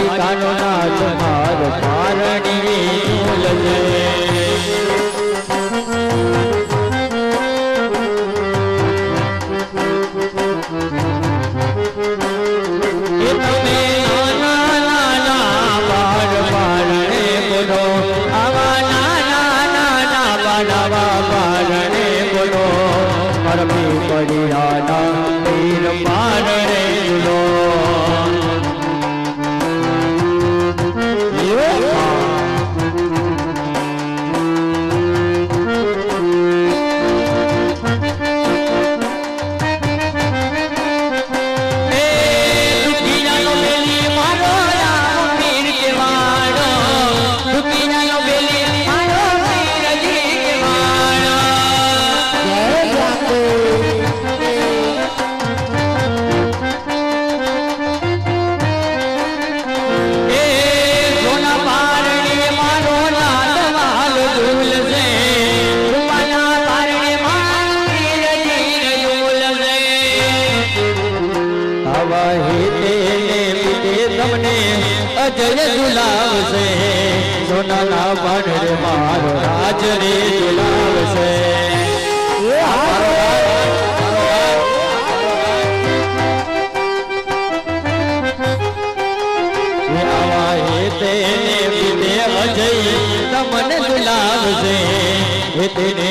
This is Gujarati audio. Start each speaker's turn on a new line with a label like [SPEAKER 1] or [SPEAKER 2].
[SPEAKER 1] કાનો નાથ મારો પારણી પડી રાધા મને અજય ઝુલાવશે? સોનાના મન રે મારો રાજ રે ઝુલાવશે તેને અજય તમને ઝુલાવશે. તેને